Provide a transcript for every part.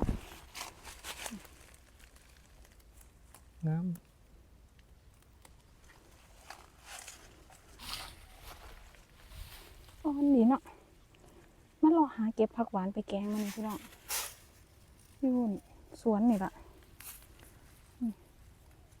นาะน้อ่อนดีเนาะมารอหาเก็บผักหวานไปแกงมันนี่พี่น้องอยู่นู่นสวนนี่ละอืม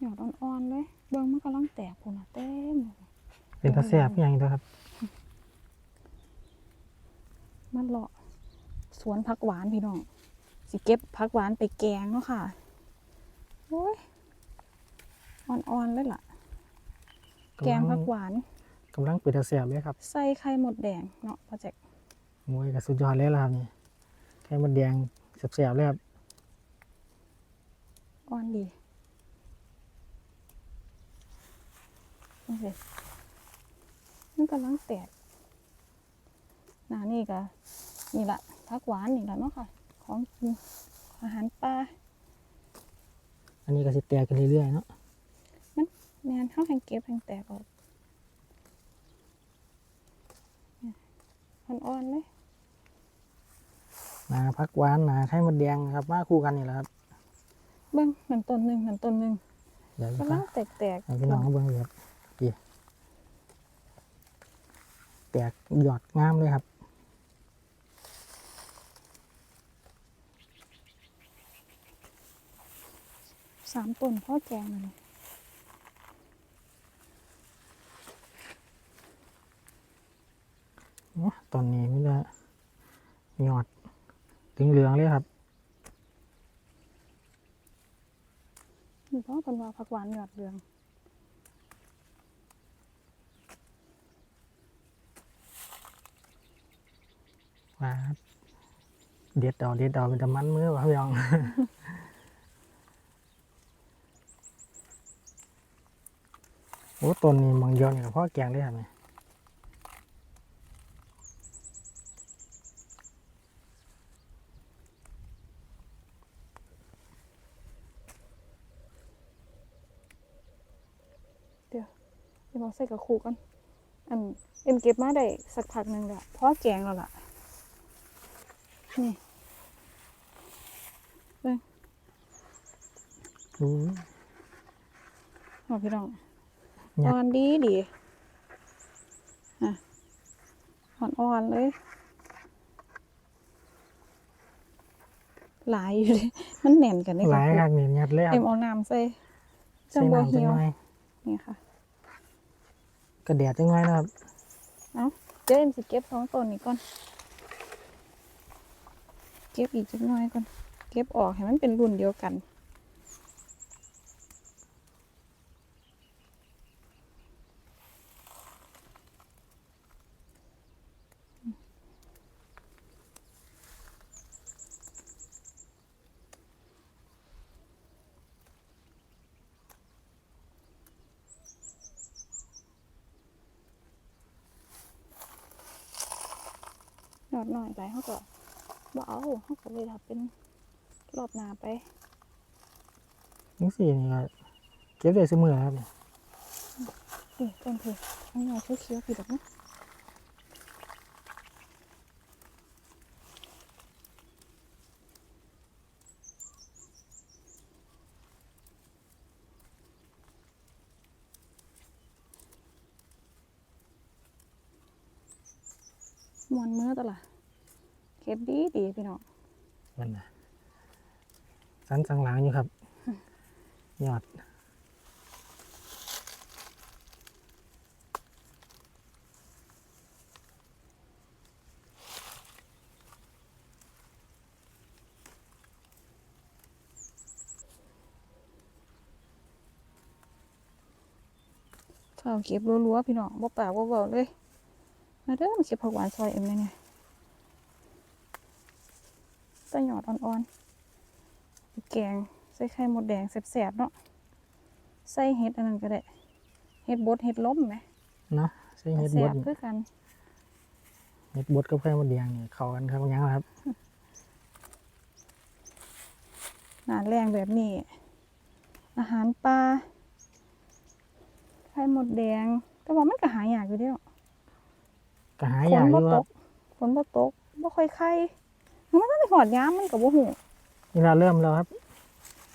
หยอดอ่อนๆเลยเบิ่งมันกำลังแตกพุ่นน่ะเต็มเลยำเป็นตาแซ่บอย่างนี้ตัวครับ มันเลาะสวนผักหวานพี่น้อง สิเก็บผักหวานไปแกงเนาะค่ะโอ้ยอ่อนๆเลยล่ะ แกงผักหวานกำลังเป็นตาแซ่บเลยครับ ใส่ไข่หมดแดงเนาะโปรเจกต์มวยกับสุดยอดเลยล่ะครับนี่ไข่มดแดงแซ่บๆเลยครับอ่อนดีนี่สิมันกำลังแตกหนานี่ก็นี่ละผักหวานนี่ละเนาะค่ะ ของกินอาหารปลาอันนี้ก็สิแตกกันเรื่อยๆเนาะแมนเข้าแห่งเก็บแห่งแตกออกเนี่ยอ่อนๆเลยหนาพักหวานหนาไข่มดแดงครับมาคู่กันนี่แหละครับ เบิ้งนั่นต้นหนึ่งนั่นต้นหนึ่งเดี๋ยวกำลังแตกแตกให้พี่น้องเขาเบิ่งเลยครับดีแตกหยอดงามเลยครับามต้นพ่อแกงมันโอ้ตอนนี้ไมแต่ได้หยอดถึงเหลืองเลยครับมีพ่อเป็นว่าผักหวานหยอดเหลืองว่าเด็ดดอกเด็ดดอกเป็นตะมันมือวะพี่น้อง อ้ต้นนี้มังยอนกับพ่อแกงได้ครับเนี่ยเดี๋ยวเดี๋ยวบอกใส่กับขู่กันอันเอ็มเก็บมาได้สักพักหนึ่งแล้วพ่อแกงแล้วล่ะ นี่รู้หอพี่น้องยัด อ่อนดีดีอะอ่อนอ่อนๆเลย หลายอยู่เลยมันแน่นกันนี่หลายคค่ะรับเนี่ยยัดเลยครัเอ็บมเอาน้ำใส่จัใส่งบัวน้ำจัเหี่งยวหน่อยนี่ค่ะกระแดดจังหน่อยนะครับเอาเดี๋ยวเอ็มสิเก็บสองต้นนี้ก่อน เก็บอีกจักหน่อยก่อน เก็บออกให้มันเป็นรุ่นเดียวกัน ดหน่อยไปเขาก็บ่เอาเขาก็เลยทำเป็นรอบหนาไปนี่สี่นี่ก็เก็บได้เสมอครับเนี่ยนี่ต้นคืออันนี้เขียวๆผิดหรอกนะมวนมือตวละเก็ บดีดีพี่น้องมันนะสันสังหลังอยู่ครับยอดเฝ้าเก็บรัวๆพี่น้องบ่ปากบ่เว้าเลย มาเด้อมาเก็บผักหวานซอยเอ็มเลยไง ตะหยอดอ่อนๆแกงใส่ไข่มดแดงแสบๆเนาะใส่เห็ดอันนั้นก็ได้เห็ดบดเห็ดล้มไหมเนาะใส่เห็ดแสบดบคือกันเห็ดบดกับไข่มดแดงนี่เข้ากันครับยังครับหนาแรงแบบนี้ อาหารปลาไข่มดแดง แต่ว่ามันก็หายากอยู่เด้อก็หาฝอนย่างอบ่ยู่ตครับกฝนบ่ตกบ่ค่อยไข่ มันก็ได้หอดย้ามมันกับบ่หูมนี่ละเริ่มแล้วครับ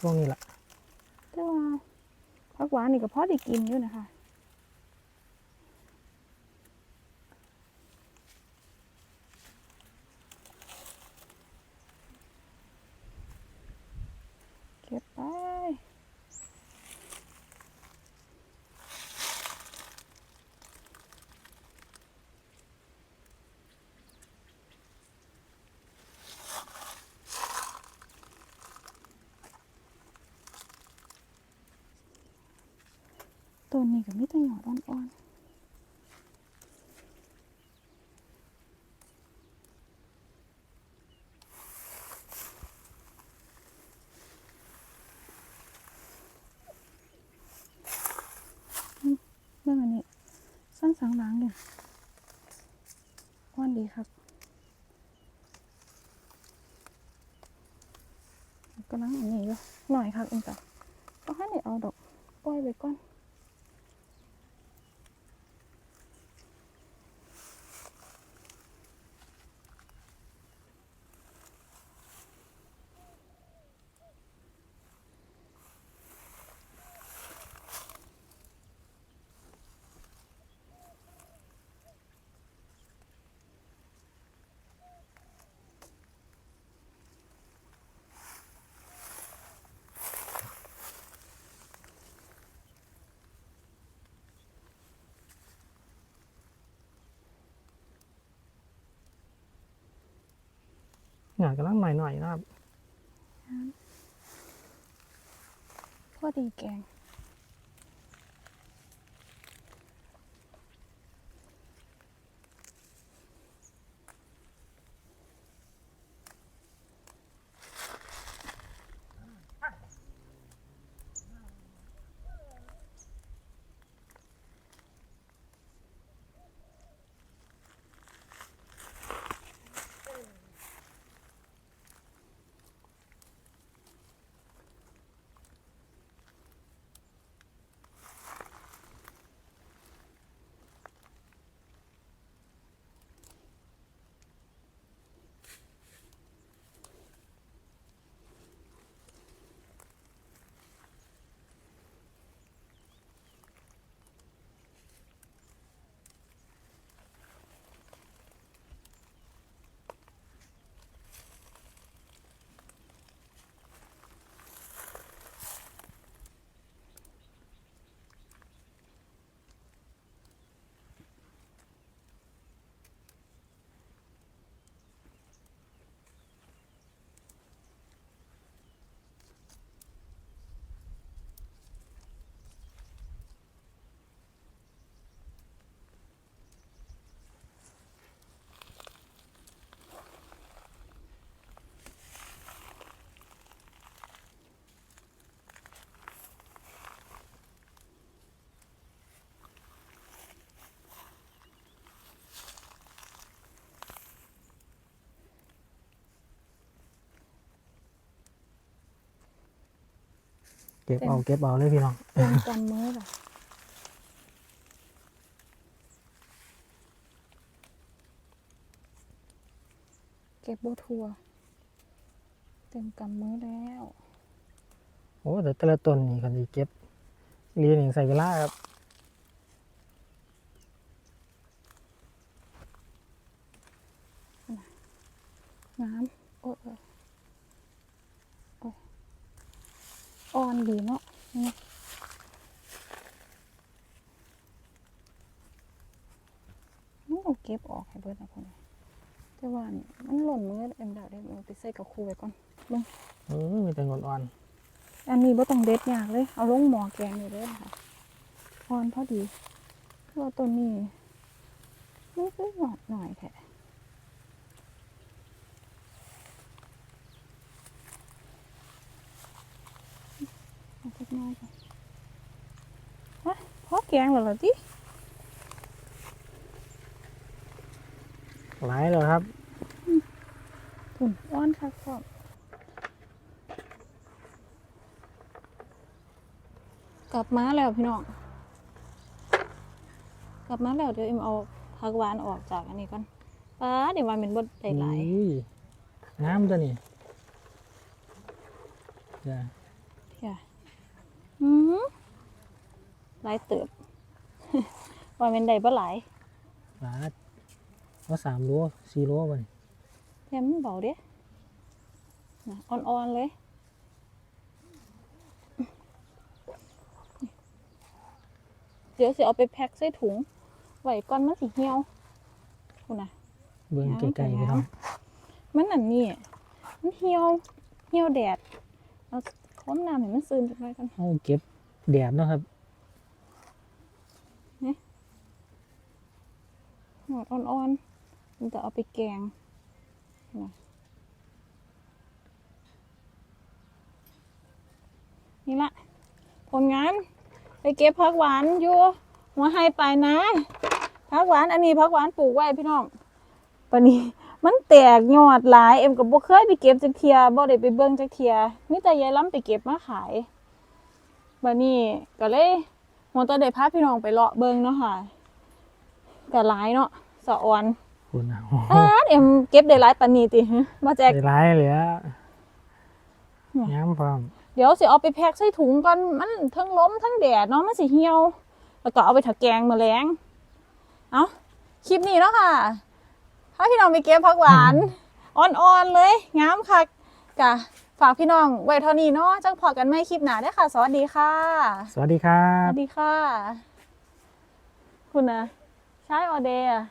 ช่วงนี้ละแต่ว่าผักหวานนี่ก็พอได้กินอยู่นะคะ เก็บไป ต้นนี้ก็มีแต่หยอดอ่อนๆอืมเรื่องอันนี้สั้นสังหลังเนี่ยอ่อนดีครับกำลังอันนี้อยู่หน่อยครับเองจ้ะก็ให้ได้เอาดอกปล่อยไปก่อน หยอดกำลังหม่หน่อยๆนะครับ พอดีแกง ก็บเอาเก็บเอาเลยพี่น้องเต็มกำมือแบบเก็บโบทัวเต็มกำมือแล้ว โอ้แต่แต่ละต้นนี่คันที่เก็บเรียนอย่างใส่เวลาครับน้ำโอ้ยโอ้ยโอ้ อ่อนดีเนาะนี่นี่เอาเก็บออกให้เบิดนะพ่อนี่แต่ว่านี่มันหล่นมือเอ็มดาวได้เอาไปใส่กับครูไว้ก่อนเบิ่งเออมีแต่งอนอ่อนอันนี้บ่ต้องเด็ดยากเลย เอาลงหม้อแกงเลยเด้อค่ะอ่อนพอดีเพราะว่าตัวนี้มันคือหยอดหน่อยแท้เอาสักห น้อยก่อนฮะพอแกงแล้วเหรอติหลายแล้วครับถุนอ้อนค่ะพ่อมกลับมาแล้วพี่น้อง กลับมาแล้วเดี๋ยวเอ็มเอาผักหวานออกจากอันนี้ก่อนป้าเดี๋ยววันเป็นบดได้หลายอุ้ยน้ำตัวนี้จ้ะค่ะอืม หลายเติบว่าเป็นใดบ่หลายบาทว่าสามโลสี่โลไปแถมมันเบาเด้นะอ่อนๆเลยเดี๋ยวสิเอาไปแพ็คใส่ถุงไว้ก่อนมันสิเหี่ยวคุณนะเบิ่งน้ำไกลๆกับพี่น้ำน้องมันนั่นนี่มันเหี่ยวเหี่ยวแดดเอาค้อมน้ำให้มันซึมจักหน่อยกันเอาเก็บแดดเนาะครับ หอดอ่อนๆมันจะเอาไปแกงนะนี่ละผลงานไปเก็บผักหวานอยู่หัวไฮปลายนะผักหวานอันนี้ผักหวานปลูกไว้พี่น้องปานี้มันแตกยอดหลายเอ็มกับบ่เคยไปเก็บจักเทียบ่ได้ไปเบิ่งจักเทียมีแต่ยายล้ำไปเก็บมาขายบัดนี้ก็เลยหัวตอนได้พาพี่น้องไปเลาะเบิ่งเนาะค่ะ ก็หลายเนาะสะออนคุณอะอ้าเอ็มเก็บได้หลายปานนี้ติฮะบ่แจกได้ร้ายเลยอะเนี่ยย้ำพร้อมเดี๋ยวสิเอาไปแพ็คใส่ถุงกันมันทั้งล้มทั้งแดดเนาะมันสิเหี่ยว แล้วก็เอาไปถักแกงมาแล้งเอาคลิปนี้เนาะค่ะถ้าพี่น้องไปเก็บผักหวานอ่อนๆเลยงามคักกะฝากพี่น้องไว้เท่านี้เนาะจังพอกันไม่คลิปหน้าเด้อค่ะ สวัสดีค่ะ สวัสดีครัสบวัสดีค่ะ คุณนะ ใช่ออเดย์อะ